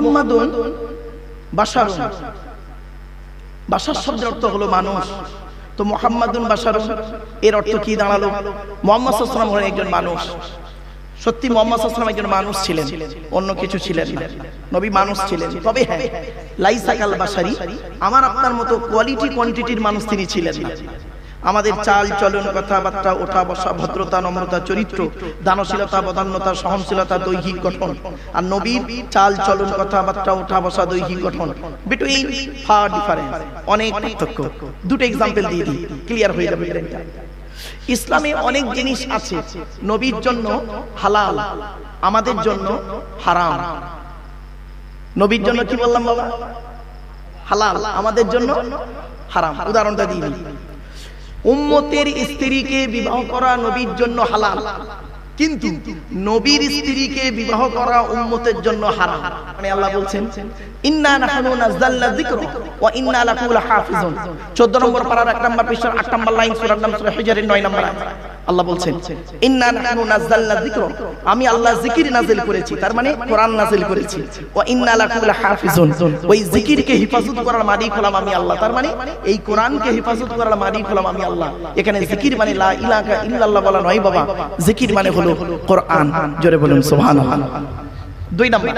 মোহাম্মদুন বাশার বাশার শব্দের অর্থ হলো মানুষ। তো মোহাম্মদুন বাশার এর অর্থ কি দাঁড়াল? মোহাম্মদ সাল্লাম হলেন একজন মানুষ। সত্যি মোহাম্মদ সাল্লাম একজন মানুষ ছিলেন, অন্য কিছু ছিলেন না। নবী মানুষ ছিলেন। তবে হ্যাঁ লাইসাকাল বাসারি আমার আপনার মতো কোয়ালিটি কোয়ান্টিটির মানুষ তিনি ছিলেন না। আমাদের চাল চলন কথাবার্তা ওঠা বসা ভদ্রতা নম্রতা চরিত্র দানশীলতা বদান্যতা সহনশীলতা দৈহিক গঠন। আর নবীর চাল চলন কথাবার্তা ওঠা বসা দৈহিক গঠন। বিটুইন ফার ডিফারেন্স অনেক পার্থক্য। দুটো এক্সাম্পল দিয়ে দিই। ক্লিয়ার হয়ে যাবে ব্রেনটা। ইসলামে অনেক জিনিস আছে। নবীর জন্য হালাল আমাদের জন্য হারাম। নবীর জন্য কি বললাম বাবা? হালাল আমাদের জন্য হারাম। উদাহরণটা দিয়ে দিই। উম্মতের স্ত্রীকে বিবাহ করা নবীর জন্য হালাল। কিন্তু নবীর স্ত্রীকে বিবাহ করা উম্মতের জন্য হারাম। মানে আল্লাহ বলছেন, ইন্না নাহনু নাযালনা যিকরা ওয়া ইন্না লাহু লাহাফিজুন 14 নম্বর পারার 1 নম্বর পৃষ্ঠার 8 নম্বর লাইন সূরার নাম সূরা হিজরের 9 নম্বর আল্লাহ বলছেন, ইন্না নাহনু নাযালনা যিকরা। আমি আল্লাহ জিকির নাযিল করেছি, তার মানে কোরআন নাযিল করেছি। ওয়া ইন্না লাহু লাহাফিজুন ওই জিকিরকে হেফাজত করার মালিক হলাম আমি আল্লাহ। তার মানে এই কোরআনকে হেফাজত করার মালিক হলাম আমি আল্লাহ। এখানে জিকির মানে লা ইলাহা ইল্লাল্লাহ বলা নয় বাবা। জিকির মানে হলো কোরআন। জোরে বলুন, সুবহানাল্লাহ। দুই নাম্বার।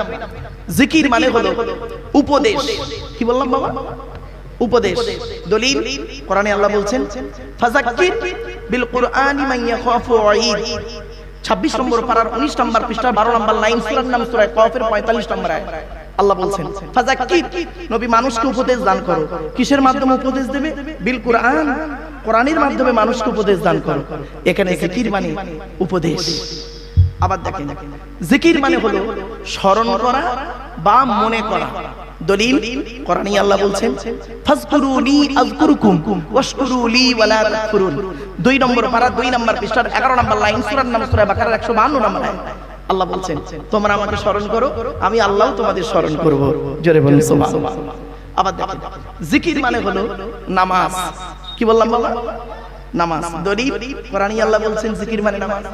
জিকির মানে হলো উপদেশ। কি বললাম বাবা? উপদেশ। দলিল, কোরআনে আল্লাহ বলছেন, ফাযাক্কির বিল কুরআনি মান ইয়াখাফু ওয়াঈদ। 26 নম্বর পারার 19 নম্বর পৃষ্ঠা 12 নম্বর লাইন, সূরার নাম সূরা কফের 45 নম্বর আয়াত। আল্লাহ বলছেন, ফাযাক্কির, নবী মানুষকে উপদেশ দান করো। কিসের মাধ্যমে উপদেশ দেবে? বিল কুরআন কোরআনের মাধ্যমে মানুষকে উপদেশ দান করো। এখানে জিকির মানে উপদেশ। আবার দেখেন, জিকির মানে হলো স্মরণ করা বা মনে করা। দলিল কোরআনে আল্লাহ বলছেন, ফাজকুরুনি আযকুরুকুম ওয়াশকুরুলি ওয়ালা তাকফুরুন। দুই নম্বর পারা, দুই নম্বর পৃষ্ঠার 11 নম্বর লাইন, সূরার নাম সূরা বাকারার 152 নম্বর আয়াত। আল্লাহ বলছেন, তোমরা আমাকে স্মরণ করো, আমি আল্লাহও তোমাদের স্মরণ করব। জোরে বলুন, সুবহানাল্লাহ। আবার দেখেন, জিকির মানে হলো নামাজ। কি বললাম বাবা? নামাজ। দলিল কোরআনে আল্লাহ বলছেন জিকির মানে নামাজ।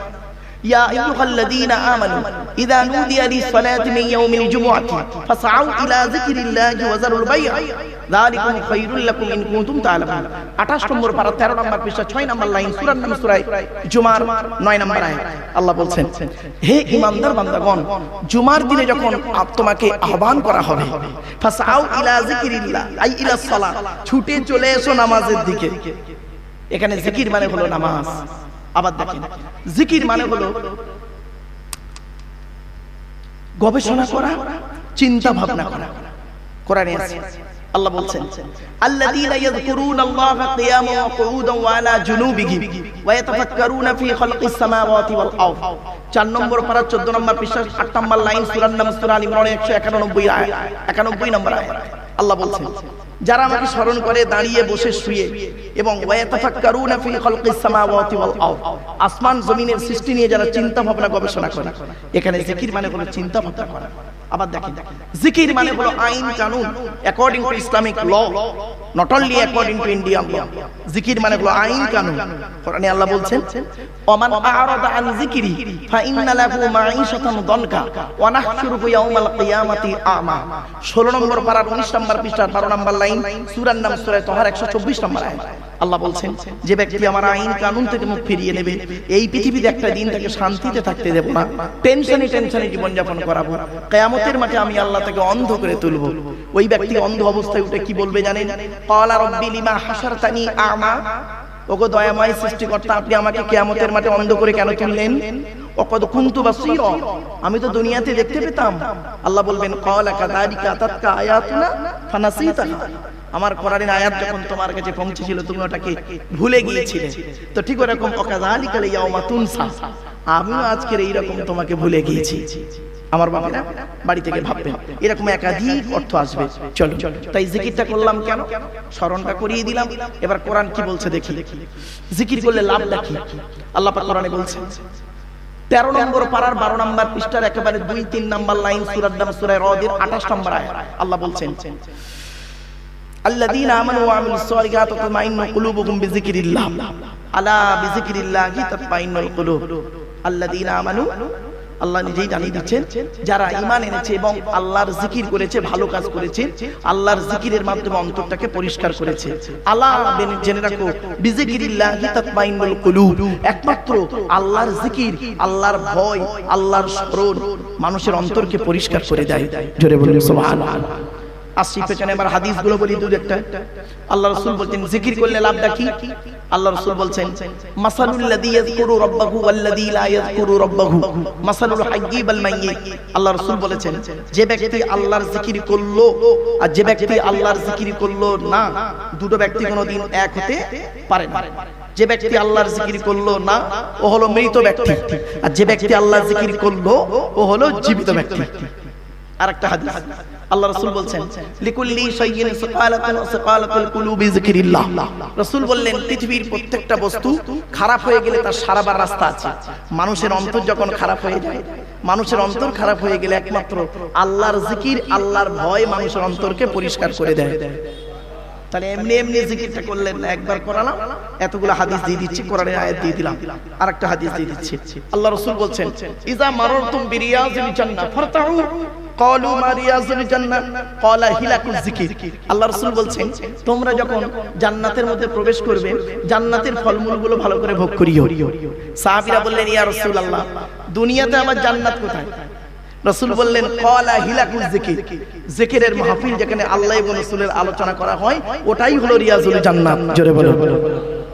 يا أيها الذين آمنوا إذا نودي للصلاة من يوم الجمعة فاسعوا إلى ذكر الله وذروا البيع ذلكم خير لكم إن كنتم تعلمون 28 নম্বর পারা 13 নম্বর পৃষ্ঠা 6 নম্বর লাইন সূরার নাম সূরা জুমার 9 নম্বর আয়াত আল্লাহ বলছেন হে ঈমানদার বান্দাগণ জুমার দিনে যখন আপ- তোমাকে আহ্বান করা হবে ফাসাউ ইলা যিকরিল্লাহ আই ইলা সালাত ছুটে চলে এসো নামাজের দিকে এখানে জিকির মানে হলো নামাজ আবার দেখেন। জিকির মানে হলো গবেষণা করা, চিন্তা ভাবনা করা। কোরআনে আছে। আল্লাহ বলছেন, আল্লাযীনা ইয়াযকুরুনা আল্লাহা কিয়ামান ওয়া কুউদান ওয়া আলা জুনুবিহিম ওয়া ইয়াতাফাক্কারুনা ফি খালকিস সামাওয়াতি ওয়াল আরদ। চার নম্বর পারা 14 নম্বর পৃষ্ঠা 8 নম্বর লাইন সূরার নাম সূরা আল ইমরান 191 আয়াত 91 নম্বর আয়াত। আল্লাহ বলছেন, যারা আমাকে স্মরণ করে দাঁড়িয়ে বসে শুয়ে, এবং ফি আসমান জমিনের সৃষ্টি নিয়ে যারা চিন্তা ভাবনা গবেষণা করে, এখানে জিকির মানে হলো চিন্তা ভাবনা করা। আবার দেখেন, জিকির মানে হলো আইন কানুন according to Islamic law not only according to Indian law জিকির মানে হলো আইন কানুন। কোরআনে আল্লাহ বলছেন, ওমান আরাদা আন যিকরি ফাইন্না লাহু মাঈশাতান দনকা ওয়া নাহশুরুহু ইয়াওমাল কিয়ামাতি আমা। 16 নম্বর পারার 19 নম্বর পৃষ্ঠা 12 নম্বর লাইন, সূরার নাম সূরা তাহার 124 নম্বর আয়াত। আল্লাহ বলছেন, যে ব্যক্তি আমার আইন কানুন থেকে মুখ ফিরিয়ে নেবে, এই পৃথিবীতে একটা দিন তাকে শান্তিতে থাকতে দেব না। টেনশনে টেনশনে জীবন যাপন করাবো। কিয়ামতের মাঠে আমি আল্লাহ তাকে অন্ধ করে তুলব। ওই ব্যক্তি অন্ধ অবস্থায় উঠে কি বলবে জানেন? ক্বালা রাব্বি লিমা হাশারতানি আমা? ওগো দয়াময় সৃষ্টিকর্তা, আপনি আমাকে কিয়ামতের মাঠে অন্ধ করে কেন তুললেন? আমি তো দুনিয়াতে দেখতে পেতাম। আল্লাহ বলবেন আমার কোরআনের আয়াত যখন তোমার কাছে পৌঁছেছিল, তুমি ওটাকে ভুলে গিয়েছিলে। তো ঠিক ওরকম আমিও আজকের এইরকম তোমাকে ভুলে গিয়েছি। আমার বাবারা বাড়ি থেকে ভাববেন এরকম একাধিক অর্থ আসবে। চলো, তাই জিকিরটা করলাম কেন? স্মরণটা করিয়ে দিলাম। এবার কোরআন কি বলছে দেখি। জিকির করলে লাভ দেখি আল্লাহ কোরআনে বলছে তেরো নম্বর পাড়ার বারো নম্বর পৃষ্ঠার একেবারে দুই তিন নম্বর লাইন সুরার নাম সুরায় রদের আঠাশ নম্বর আয়াত আল্লাহ বলছেন الذين آمنوا وعملوا الصالحات تطمئن قلوبهم بذكر الله ألا بذكر الله تطمئن القلوب الذين آمنوا আল্লাহ নিজেই জানিয়ে দিচ্ছেন, যারা ইমান এনেছে এবং আল্লাহর জিকির করেছে, ভালো কাজ করেছে, আল্লাহর জিকিরের মাধ্যমে অন্তরটাকে পরিষ্কার করেছে। আল্লাহ জেনে রাখো, বিজিকিরিল্লাহি তাতমাইনুল কুলুব। একমাত্র আল্লাহর জিকির, আল্লাহর ভয়, আল্লাহর স্মরণ মানুষের অন্তরকে পরিষ্কার করে দেয়। জোরে বলুন, সুবহানাল্লাহ। আসি পেছনে আবার হাদিসগুলো বলি দু একটা। আল্লাহ রাসূল বলছেন, জিকির করলে লাভটা কি আল্লাহ রাসূল বলছেন রাব্বাহু লা রাব্বাহু। মাসালুল হাইয়্যি মাইয়্যিত। আল্লাহ বলেছেন, যে ব্যক্তি আল্লাহর জিকির করল আর যে ব্যক্তি আল্লাহর জিকির করল না, দুটো ব্যক্তি কোনোদিন এক হতে পারে না। যে ব্যক্তি আল্লাহর জিকির করল না, ও হলো মৃত ব্যক্তি। আর যে ব্যক্তি আল্লাহর জিকির করল, ও হলো জীবিত ব্যক্তি। হাদিস। আল্লাহ রাসূল লিকুল্লি শাইইন সাকালাতুন সাকালাতুল কুলুবি যিকরিল্লাহ। রাসূল বললেন, পৃথিবীর প্রত্যেকটা বস্তু খারাপ হয়ে গেলে তার সারাবার রাস্তা আছে। মানুষের অন্তর যখন খারাপ হয়ে যায়, মানুষের অন্তর খারাপ হয়ে গেলে একমাত্র আল্লাহর জিকির আল্লাহর ভয় মানুষের অন্তরকে পরিষ্কার করে দেয়। তাহলে এমনি এমনি জিকিরটা করলেন না, একবার করালাম, এতগুলো হাদিস দিয়ে দিচ্ছি, কোরআনের আয়াত দিয়ে দিলাম। আরেকটা হাদিস দিয়ে দিচ্ছি। আল্লাহ রাসূল বলছেন ইজা ফারতাউ ক্বালু মা রিয়াজুল জান্নাহ ক্বালা হিলাকুল জিকির আল্লাহ রাসূল বলছেন, তোমরা যখন জান্নাতের মধ্যে প্রবেশ করবে, জান্নাতের ফলমূলগুলো ভালো করে ভোগ করিও। সাহাবীরা বললেন, ইয়া রাসূলুল্লাহ, দুনিয়াতে আমার জান্নাত কোথায়? রসুল বললেন কলা হিলাকুল জিকির জিকিরের মাহফিল যেখানে আল্লাহ এবং রসুলের আলোচনা করা হয়, ওটাই হলো রিয়াজুল জান্নাত। জোরে বলো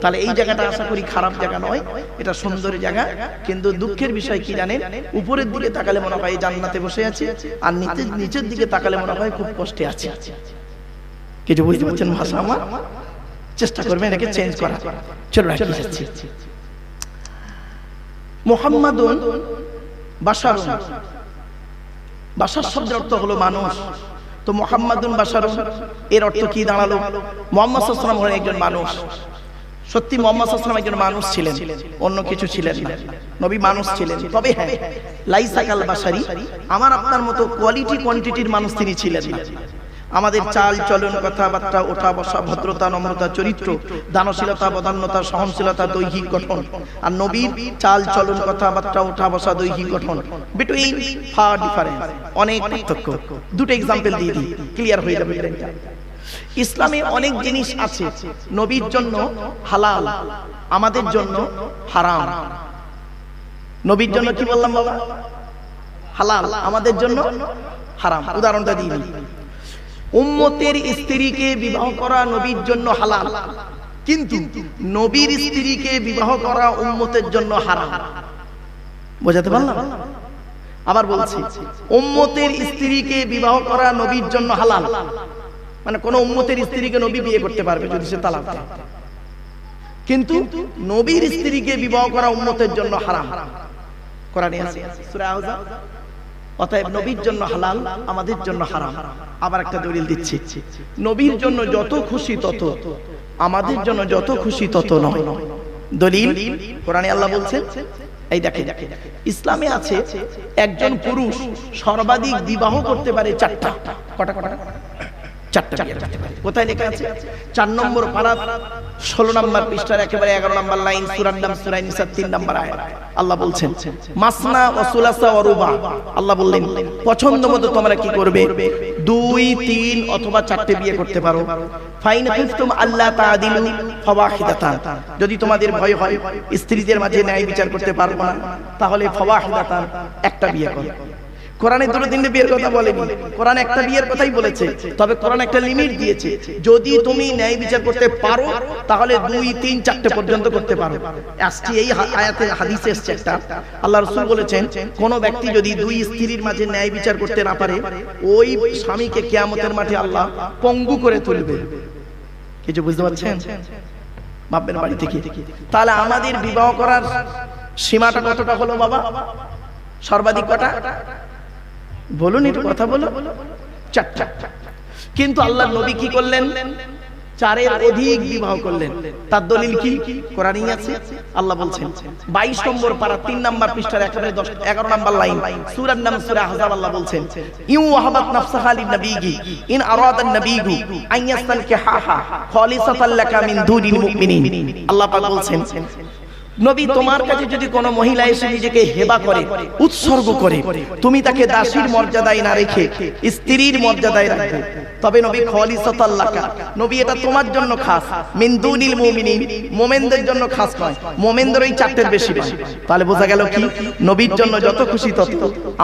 তাহলে এই জায়গাটা আশা করি খারাপ জায়গা নয়। এটা সুন্দর জায়গা। কিন্তু দুঃখের বিষয় কি জানেন? উপরের দিকে তাকালে মনে হয় জান্নাতে বসে আছে। আর নিচের নিচের দিকে তাকালে মনে হয় খুব কষ্টে আছে। কিছু বুঝতে পারছেন ভাষা আমার? চেষ্টা করবেন এটাকে চেঞ্জ করা চলো মোহাম্মদুন বাশারুন বাসার শব্দের অর্থ হলো মানুষ। তো মোহাম্মদুন বাসার এর অর্থ কি দাঁড়াল? মোহাম্মদ সাল্লাম হলেন একজন মানুষ সত্যি মোহাম্মদ সাল্লাম একজন মানুষ ছিলেন অন্য কিছু ছিলেন না। নবী মানুষ ছিলেন। তবে হ্যাঁ লাইসাকাল বাসারি আমার আপনার মতো কোয়ালিটি কোয়ান্টিটির মানুষ তিনি ছিলেন না। আমাদের চাল চলন কথাবার্তা ওঠা বসা ভদ্রতা নম্রতা চরিত্র দানশীলতা বদান্যতা সহনশীলতা দৈহিক গঠন। আর নবীর চাল চলন কথাবার্তা ওঠা বসা দৈহিক গঠন। বিটুইন ফার ডিফারেন্স অনেক পার্থক্য। দুটো এক্সাম্পল দিয়ে দিই ক্লিয়ার হয়ে যাবে ইসলামে অনেক জিনিস আছে নবীর জন্য হালাল আমাদের জন্য হারাম। নবীর জন্য কি বললাম বাবা? হালাল আমাদের জন্য হারাম। উদাহরণটা দিই। উম্মতের স্ত্রীকে বিবাহ করা নবীর জন্য হালাল। কিন্তু নবীর স্ত্রীকে বিবাহ করা উম্মতের জন্য হারাম। বোঝাতে পারলাম? আবার বলছি উম্মতের স্ত্রীকে বিবাহ করা নবীর জন্য হালাল। মানে কোন উম্মতের স্ত্রীকে নবী বিয়ে করতে পারবে যদি সে তালাক কিন্তু নবীর স্ত্রীকে বিবাহ করা উম্মতের জন্য হারাম। কোরআনে আছে, সূরা আহজাব অতএব নবীর জন্য হালাল, আমাদের জন্য হারাম। আবার একটা দলিল দিচ্ছি। নবীর জন্য যত খুশি তত, আমাদের জন্য যত খুশি তত নয়। দলিল, কোরআনে আল্লাহ বলছেন এই দেখে ইসলামে আছে একজন পুরুষ সর্বাধিক বিবাহ করতে পারে চারটা। কটা কটা? পছন্দ মতো তোমরা কি করবে? দুই, তিন অথবা চারটে বিয়ে করতে পারো। আল্লাহ যদি তোমাদের ভয় হয়, স্ত্রীদের মাঝে ন্যায় বিচার করতে পারব না, তাহলে একটা বিয়ে করো। কোরআনে দুটো তিনটে বিয়ের কথা বলেনি। কোরআন একটা বিয়ের কথাই বলেছে, তবে কোরআন একটা লিমিট দিয়েছে। যদি তুমি ন্যায় বিচার করতে পারো, তাহলে দুই, তিন, চারটে পর্যন্ত করতে পারো। আজকে এই আয়াতে হাদিসে এসছে একটা। আল্লাহ রসুল বলেছেন, কোন ব্যক্তি যদি দুই স্ত্রীর মাঝে ন্যায় বিচার করতে না পারে, ওই স্বামীকে কেয়ামতের মাঠে আল্লাহ পঙ্গু করে তুলবে। কিছু বুঝতে পারছেন? ভাববেন বাড়ি থেকে। তাহলে আমাদের বিবাহ করার সীমাটা কতটা হলো বাবা? সর্বাধিক কটা? বলুন একটু কথা বলো। চারটা কিন্তু আল্লাহ নবী কি করলেন? চারের অধিক বিবাহ করলেন। তার দলিল কি? কোরআনই আছে? আল্লাহ বলছেন বাইশ নম্বর পারা তিন নম্বর পৃষ্ঠার একেবারে দশ এগারো নম্বর লাইন। সুরার নাম সুরা হাজার আল্লাহ বলছেন ইউ ওয়াহাবাত নাফসাহা লিন-নাবিয়্যি ইন আরাদান নাবিয়্যু আন ইয়াস্তানকিহাহা খালিসাতাল লাকা মিন দুনিল মুমিনিন। আল্লাহ পাক বলছেন নবী তোমার কাছে যদি কোনো মহিলা এসে নিজেকে হেবা করে, উৎসর্গ করে, তুমি তাকে দাসীর মর্যাদায় না রেখে, স্ত্রীর মর্যাদায় রাখবে। তবে নবী খলিসাতাল্লাকা, নবী এটা তোমার জন্য খাস মিন্দুনিল মুমিনিন, মোমেনদের জন্য খাস নয় মোমেনদের ওই চারটের বেশি নয়। তাহলে বোঝা গেল কি? নবীর জন্য যত খুশি তত,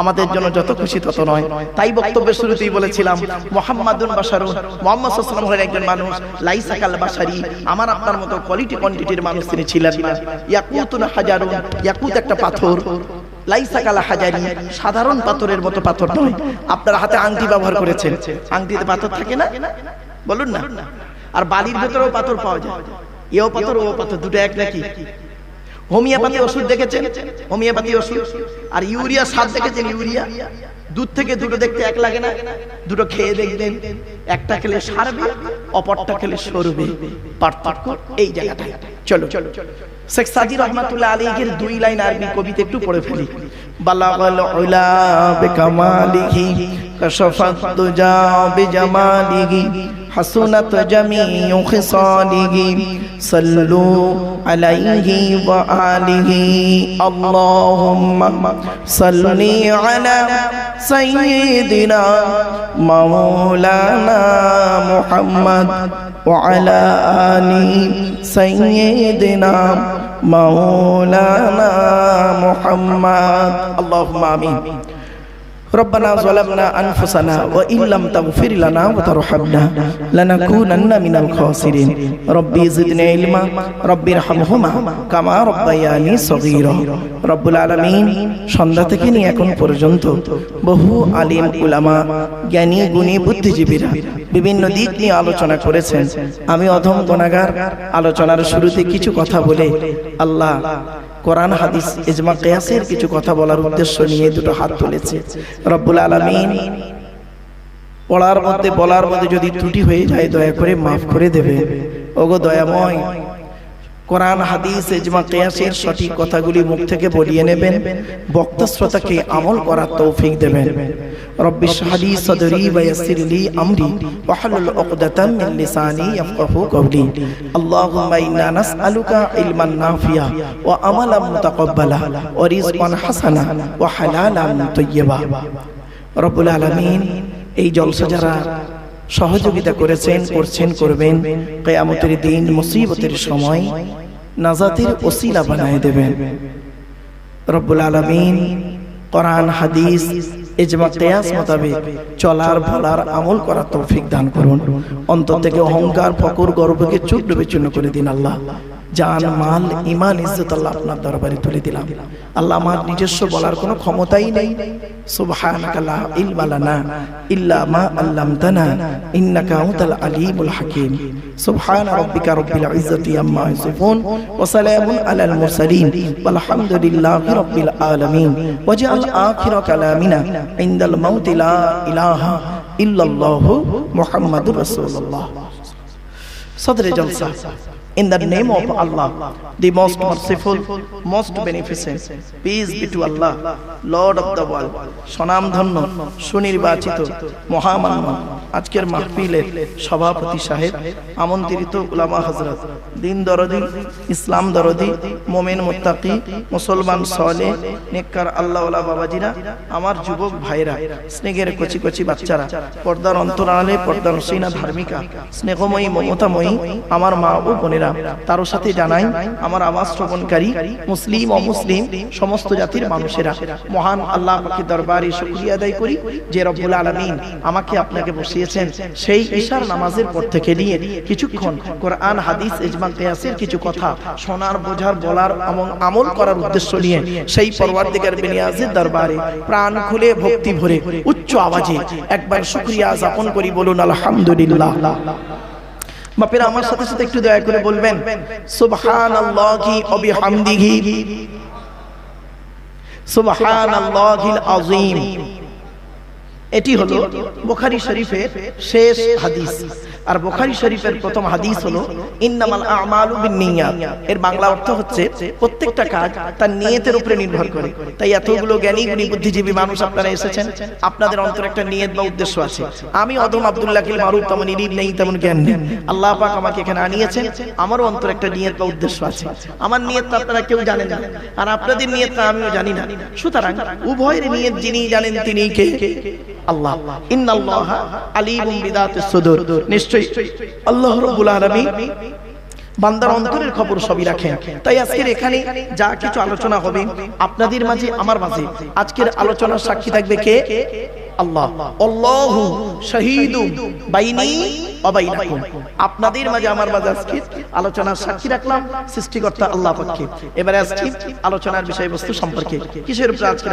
আমাদের জন্য যত খুশি তত নয়। তাই বক্তব্যের শুরুতেই বলেছিলাম, মোহাম্মদুন বাশারুন, মোহাম্মদ সাল্লাম হলেন একজন মানুষ, লাইসাকাল বাশারি, আমার আপনার মতো কোয়ালিটি কোয়ান্টিটির মানুষ তিনি ছিলেন না। ইয়াকুতুন হাজারুন, ইয়াকুত একটা পাথর। লাইসাকালা হাজারি, সাধারণ পাথরের মতো পাথর নয়। আপনার হাতে আংটি ব্যবহার করেছেন। আংটিতে পাথর থাকে না? বলুন না। আর বালির ভেতরেও পাথর পাওয়া যায়। এও পাথর ও পাথর, দুটো এক নাকি? হোমিওপ্যাথি ওষুধ দেখেছেন? হোমিওপ্যাথি ওষুধ? আর ইউরিয়া সার দেখেছেন? ইউরিয়া? দুধ থেকে দুটো দেখতে এক লাগে না। দুটো খেয়ে দেখবেন, একটা খেলে সারবে, অপরটা খেলে সরবে। পার্থক্য এই জায়গাটা চলো চলো শেখ সাজি রহমাতুল্লাহ আলীর দুই লাইন আরবি কবিতা একটু পড়ে ফেলি। বালাগাল উলা বিকামালিহি, কশফাত তুজা বিজামালিহি حسنت جميع خصاله. صلوا عليه وآله. اللهم صل على سيدنا مولانا محمد وعلى آل سيدنا مولانا محمد. اللهم آمين. ربنا ظلمنا أنفسنا وإن لم تغفر لنا وترحمنا لنكونن من الخاسرين ربي زدني علما ربي ارحمهما كما ربياني صغيرا رب العالمين সন্ধ্যা থেকে নিয়ে এখন পর্যন্ত বহু আলিম উলামা জ্ঞানী গুণী বুদ্ধিজীবীরা বিভিন্ন দিক নিয়ে আলোচনা করেছেন আমি অধম গণাগার আলোচনার শুরুতে কিছু কথা বলে আল্লাহ কোরআন, হাদিস, ইজমা, কেয়াসের কিছু কথা বলার উদ্দেশ্য নিয়ে দুটো হাত তুলেছে। রব্বুল আলমিন পড়ার মধ্যে বলার মধ্যে যদি ত্রুটি হয়ে যায়, দয়া করে মাফ করে দেবে। ওগো দয়াময় কোরআন, হাদিস, ইজমা, কিয়াসের সঠিক কথাগুলি মুখ থেকে বলিয়ে নেবেন। বক্তা শ্রোতাকে আমল করার তৌফিক দেবেন। রব্বি শাহলি সদরি ওয়া ইয়াসসির লি আমরি ওয়া হালুল উকদাতাম মিন লিসানি ইয়াফকাহু কওলি। আল্লাহুম্মা ইন্না নাসআলুকা ইলমান নাফিয়া ওয়া আমালাম মুতাকাব্বালা ওয়া রিজকান হাসানা ওয়া হালালান তাইয়্যিবা। রব্বুল আলামিন, এই জলসা যারা সহযোগিতা করেছেন করছেন করবেন। কেয়ামতের দিন মুসিবতের সময় নাজাতের ওসিলা বানায় দেবেন। রব্বুল আলমিন কোরআন হাদিস এজমা কেয়াস মোতাবেক চলার বলার আমল করার তৌফিক দান করুন। অন্তর থেকে অহংকার ফকর গর্বকে চূর্ণ বিচূর্ণ করে দিন আল্লাহ। জান মাল ইমান ইজ্জত আল্লাহ আপনার দরবারে তুলে দিলাম। আল্লাহ আমার নিজস্ব বলার কোনো ক্ষমতাই নেই। সুবহানাকা লা ইলমা লানা ইল্লা মা আল্লামতানা। ইন্নাকা আনতাল আলিমুল হাকীম। সুবহান রাব্বিকা রাব্বিল ইজ্জতি আম্মা ইয়াসিফুন। ওয়া সালামুন আলাল মুরসালিন। ওয়ালহামদুলিল্লাহি রাব্বিল আলামিন। ওয়াজআল আখির কালামিনা ইনদাল মাউতি লা ইলাহা ইল্লাল্লাহু মুহাম্মাদুর রাসূলুল্লাহ। সদরে জলসা। In the name of Allah, the most merciful, most beneficent, peace be to Allah, Lord of the world, সনাম সুনির্বাচিত মহামান্য আজকের মাহফিলের সভাপতি সাহেব আমন্ত্রিত উলামা হজরত দিন দরদি ইসলাম দরদি মোমেন মোত্তাকি মুসলমান সলে নেককার আল্লাহওয়ালা বাবাজিরা আমার যুবক ভাইরা স্নেহের কচি কচি বাচ্চারা পর্দার অন্তরালে পর্দার রসিনা ধার্মিকা স্নেহময়ী মমতাময়ী আমার মা ও বোনেরা তারও সাথে জানাই, আমার আওয়াজ শ্রবণকারী, মুসলিম, অমুসলিম, সমস্ত জাতির মানুষেরা, মহান আল্লাহ পাকের দরবারে শুকরিয়া আদায় করি যে রব্বুল আলামিন আমাকে আপনাকে বসিয়েছেন সেই ঈশার নামাজের পর থেকে নিয়ে কিছুক্ষণ কোরআন, হাদিস ইজমা কিয়াসের কিছু কথা শোনার, বোঝার, বলার এবং আমল করার উদ্দেশ্য নিয়ে সেই পরওয়ারদিগার বেনিয়াজের দরবারে প্রাণ খুলে ভক্তি ভরে উচ্চ আওয়াজে একবার শুক্রিয়া যাপন করি বলুন, আলহামদুলিল্লাহ। বাপেরা, আমার সাথে সাথে একটু দয়া করে বলবেন আযীম। এটি হলো বুখারী শরীফের শেষ হাদিস। আর বুখারী শরীফের প্রথম হাদিস হলো, ইন্নামাল আমালু বিন্নিয়াত। এর বাংলা অর্থ হচ্ছে, প্রত্যেকটা কাজ তার নিয়তের উপরে নির্ভর করে। তাই এতগুলো জ্ঞানী গুণী বুদ্ধিজীবী মানুষ আপনারা এসেছেন, আপনাদের অন্তর একটা নিয়ত বা উদ্দেশ্য আছে। আমি অদম আব্দুল্লাহ কিল মারুফ, তেমন ইলিম নেই, তেমন জ্ঞান নেই। আল্লাহ পাক আমাকে এখানে আনিয়েছেন, আমারও অন্তর একটা নিয়ত বা উদ্দেশ্য আছে। আমার নিয়তটা আপনারা কেউ জানেন না, আর আপনাদের নিয়তটা আমিও জানি না। সুতরাং উভয়ের নিয়ত যিনি জানেন তিনি কে? আল্লাহ। ইন্নাল্লাহ আলিমুম বিদাতিস সুদূর। নিশ্চয়ই আল্লাহ রবুল আলমী বান্দার অন্তরের খবর সবই রাখেন। তাই আজকের এখানে যা কিছু আলোচনা হবে আপনাদের মাঝে, আমার মাঝে, আজকের আলোচনার সাক্ষী থাকবে কে? আল্লাহ। বাইনি ওয়া বাইনাকুম। আপনাদের মাঝে আমার মাঝে আজকে সাক্ষী রাখলাম, সৃষ্টিকর্তা আল্লাহ পাককে এবারে আসছি আলোচনার বিষয়বস্তু সম্পর্কে কিসের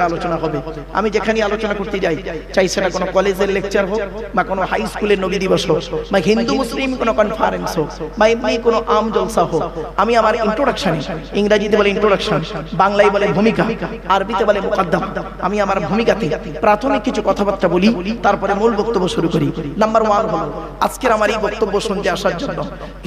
আলোচনা হবে? আমি যেখানে আলোচনা করতে যাই চাই সেটা কোনো কলেজের লেকচার হোক, বা কোনো হাই স্কুলের নবী দিবস হোক, বা হিন্দু, মুসলিম কোনো কনফারেন্স হোক, বা এমনি কোনো আম জলসা হোক, আমি আমার ইন্ট্রোডাকশন ইংরেজিতে বলে ইন্ট্রোডাকশন বাংলায় বলে ভূমিকা, আরবিতে বলে মুকদ্দম, আমি আমার ভূমিকাতে প্রাথমিক কিছু কথাবার্তা বলি, তারপরে মূল বক্তব্য শুরু করি। নাম্বার ওয়ান হলো, আজকের আমার এই বক্তব্য শুনতে আসার জন্য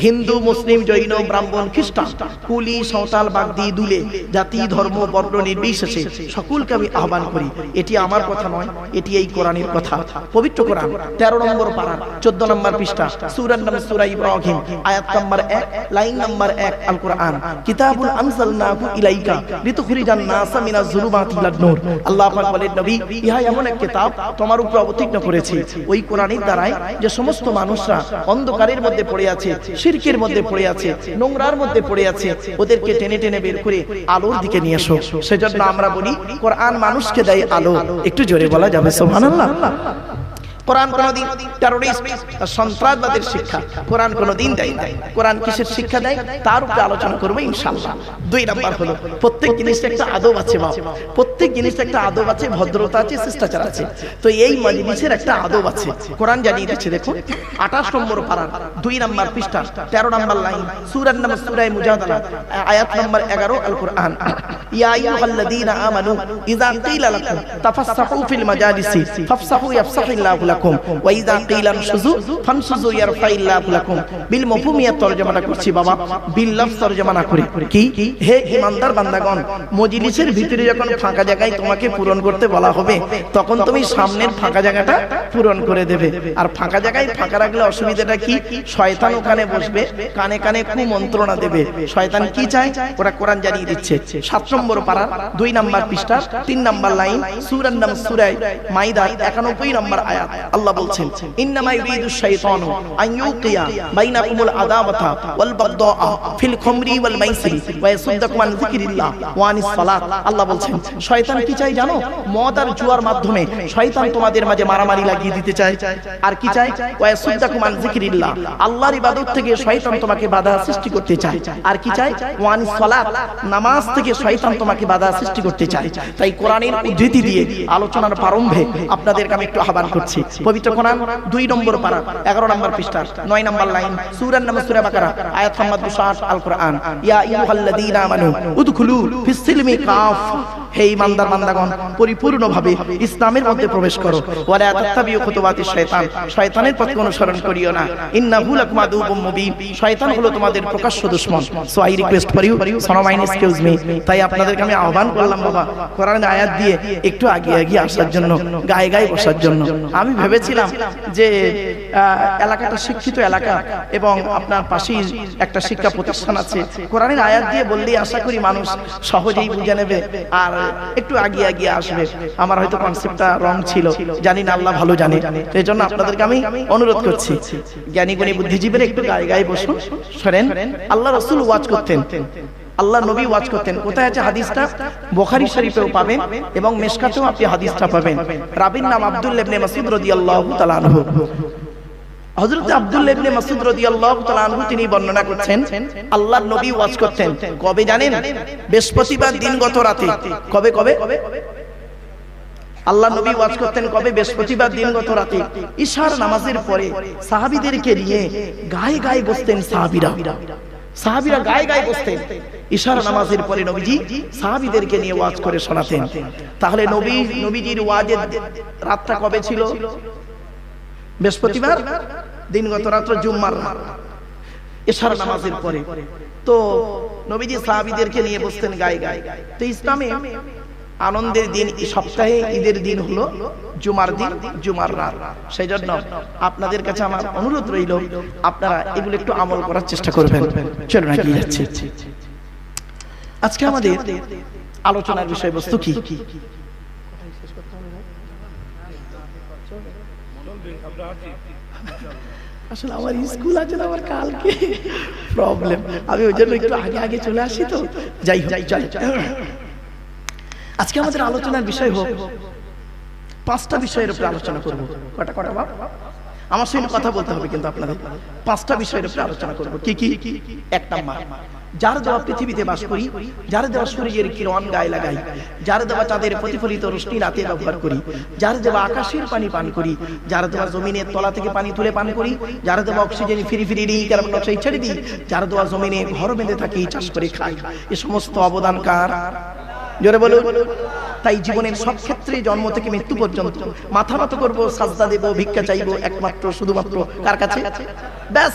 হিন্দু, মুসলিম, জৈন, ব্রাহ্মণ, খ্রিস্টান, কুলি, সাঁওতাল, বাগদি, দুলে, জাতি, ধর্ম, বর্ণ নির্বিশেষে সকলকে আমি আহ্বান করি। এটি আমার কথা নয়, এটি এই কোরআনের কথা। পবিত্র কোরআন, তেরো নম্বর পারা, চোদ্দ নম্বর পৃষ্ঠা সুরান নাম সুরা ইব্রাহিম, আয়াত নম্বর এক, লাইন নম্বর এক আল কোরআন কিতাবুল আনজালনাহু ইলাইকা লিতুখরিজান নাসা মিনাজ যুলুমাতি ইলান নূর আল্লাহ পাক বলেন, নবী, ইহা এমন এক কিতাব তোমার উপরে অবতীর্ণ করেছি। ওই কোরআনের দ্বারাই যে সমস্ত মানুষরা অন্ধকারের মধ্যে পড়ে আছে, শিরকের মধ্যে পড়ে আছে, নোংরার মধ্যে পড়ে আছে, ওদেরকে টেনে টেনে বের করে আলোর দিকে নিয়ে এসো। সেজন্য আমরা বলি, কোরআন মানুষকে দেয় আলো। একটু জোরে বলা যাবে, সুবহানাল্লাহ। কোরআন কোনদিন টেরোরিস্ট সন্ত্রাসবাদের শিক্ষা, কোরআন কোনদিন দেয় না কোরআন কিসের শিক্ষা দেয়? তার উপরে আলোচনা করব ইনশাআল্লাহ। দুই নাম্বার হলো, প্রত্যেক জিনিসটা একটা আদব আছে, বাপ। প্রত্যেক জিনিসটা একটা আদব আছে, ভদ্রতা আছে, শিষ্টাচার আছে। তো এই মজলিসের একটা আদব আছে। কোরআন জানিয়ে দিচ্ছে দেখো আঠাশ নম্বর পারার দুই নাম্বার পৃষ্ঠা, তেরো নাম্বার লাইন, সুরার নাম সুরায় মুজাদালা, আয়াত নাম্বার এগারো আল কোরআন ইয়া আইয়ুহাল্লাযীনা আমানু, ইযা কিলা লাকুম, তাফাসসাহু ফিল মাজালিসি, ফাফসাহু ইয়াফসাহিল্লাহু লাকুম। ওয়া ইযা কিলা নশুযু ফানশুযু ইয়ারফাইল্লাহু লাকুম। বিল মফহুমিয়াত তরজমাটা করছি বাবা। বিল লফজ তরজমা না কি? হে ইমানদার বান্দাগণ, মজলিসের ভিতরে যখন ফাঁকা জায়গায় তোমাকে পূরণ করতে বলা হবে, তখন তুমি সামনের ফাঁকা জায়গাটা পূরণ করে দেবে। আর ফাঁকা জায়গায় ফাঁকা রাখলে অসুবিধাটা কি? শয়তান ওখানে বসবে, কানে কানে কু মন্ত্রণা দেবে। শয়তান কি চায়? ওরা কোরআন জানিয়ে দিচ্ছে। সাত নম্বর পাড়ার দুই নাম্বার পৃষ্ঠা তিন নাম্বার লাইন সুরার নাম সুরাই মাইদার একানব্বই নম্বর আয়াত। আল্লাহ বলছেন, ইন্নামা ইউরিদু শাইতানু আন ইউকিয়া বাইনাকুমুল আদাওয়াতা ওয়াল বাগদাআ ফিল খামরি ওয়াল মাইসিরি ওয়া ইয়াসুদ্দাকুম আন যিকরিল্লাহ ওয়া আনিস সালাত। আল্লাহ বলছেন, শয়তান কি চাই জানো? মদ আর জুয়ার মাধ্যমে শয়তান তোমাদের মাঝে মারামারি লাগিয়ে দিতে চায়। আর কি চায়? ওয়া ইয়াসুদ্দাকুম আন যিকরিল্লাহ। আল্লাহর ইবাদত থেকে শয়তান তোমাকে বাধা সৃষ্টি করতে চায়। আর কি চায়? ওয়া আনিস সালাত, নামাজ থেকে শয়তান তোমাকে বাধা সৃষ্টি করতে চায়। তাই কোরআনের উদ্ধৃতি দিয়ে আলোচনার প্রারম্ভে আপনাদেরকে আমি একটু আহ্বান করছি পবিত্র কোরআন দুই নম্বর পারা, এগারো নম্বর পৃষ্ঠা, নয় নম্বর লাইন সুরা বাকারা, আয়াত আল কোরআন ইয়া উদখুলু ফিস সিলমি কাফ। হে ইমানদার বান্দাগণ, পরিপূর্ণভাবে ইসলামের মধ্যে প্রবেশ করো। ওয়ালা তাত্তাবিউ খুতুওয়াতিশ শয়তান, শয়তানের পথ অনুসরণ করিও না। ইন্নাহু লাকুম আদুউম মুবিন। শয়তান হলো তোমাদের প্রকাশ্য দুশমন। So I request for you excuse me তাই আপনাদেরকে আমি আহ্বান করলাম, বাবা। কোরআনের আয়াত দিয়ে একটু আগে এগিয়ে আসার জন্য, গায়ে গায়ে বসার জন্য। আমি ভেবেছিলাম যে এলাকাটা শিক্ষিত এলাকা এবং আপনার পাশেই একটা শিক্ষা প্রতিষ্ঠান আছে। কোরআনের আয়াত দিয়ে বললেই আশা করি মানুষ সহজেই বুঝে নেবে আর একটু আগিয়ে আগিয়ে আসবে। আমার হয়তো কনসেপ্টটা রং ছিল। জানি না আল্লাহ ভালো জানে। এই জন্য আপনাদেরকে আমি অনুরোধ করছি জ্ঞানী গুণী বুদ্ধিজীবীরা একটু গায়ে গায়ে বসুন শোনেন আল্লাহ রসুল ওয়াজ করতেন। আল্লাহ নবী ওয়াজ করতেন। কোথায় আছে হাদিসটা? বোখারি শরীফেও পাবেন এবং মেশকাতেও আপনি হাদিসটা পাবেন। রাবির নাম আব্দুল ইবনে আনহু। হযরত আব্দুল্লাহ ইবনে মাসুদ রাদিয়াল্লাহু তাআলা আনহু তিনি বর্ণনা করছেন, আল্লাহর নবী ওয়াজ করতেন। কবে জানেন? বৃহস্পতিবার দিন গত রাতে। কবে কবে? আল্লাহ নবী ওয়াজ করতেন কবে? বৃহস্পতিবার দিন গত রাতে নামাজের পরে সাহাবীদেরকে নিয়ে গায়ে গায়ে বসতেন সাহাবীরা। সাহাবিরা গায়ে গায়ে বসতেন। ইশারা নামাজের পরে নবীজি সাহাবিদেরকে নিয়ে ওয়াজ করে শোনাতেন। তাহলে নবী নবীজির ওয়াজের রাতটা কবে ছিল? বৃহস্পতিবার? দিনগত রাত্র জুম্মার। এশার নামাজের পরে। তো নবীজি সাহাবিদেরকে নিয়ে বসতেন গায়ে গায়ে। তো ইসলামে আনন্দের দিন সপ্তাহে ঈদের দিন হলো জুমার দিন, জুমার রাত। সেই জন্য আপনাদের কাছে আমার অনুরোধ রইল, আপনারা এগুলো একটু আমল করার চেষ্টা করবেন। চলুন আজকে আমাদের আলোচনার বিষয়বস্তু কি? আসলে আমার স্কুল আছে না, আমার কালকে প্রবলেম আমি ওই জন্য একটু আগে আগে চলে আসি তো। যাই হোক, চলে। আজকে আমাদের আলোচনার বিষয় হোক পাঁচটা বিষয়ের উপরে আলোচনা করব। কটা কটা বাপ? আমার সঙ্গে কথা বলতে হবে কিন্তু আপনাদের। পাঁচটা বিষয়ের উপরে আলোচনা করব। কি কি? এক নাম্বার, যার দেওয়া পৃথিবীতে বাস করি, যার দেওয়া সূর্যের কিরণ গায়ে লাগাই, যার দেওয়া চাঁদের প্রতিফলিত রশ্মি রাতে ব্যবহার করি, যার দেওয়া আকাশের পানি পান করি, যার দেওয়া জমিনের তলা থেকে পানি তুলে পান করি, যার দেওয়া অক্সিজেন ফিরি ফিরি দিই কার্বন ডাইঅক্সাইড ছেড়ে দিই, যার দেওয়া জমিনে ঘর বেঁধে থাকি, চাষ করে খাই, এ সমস্ত অবদান কার? জোরে বলুন। তাই জীবনের সব ক্ষেত্রে জন্ম থেকে মৃত্যু পর্যন্ত মাথা নত করব, সাজদা দেব, ভিক্ষা চাইব, একমাত্র, শুধুমাত্র কার কাছে? ব্যাস।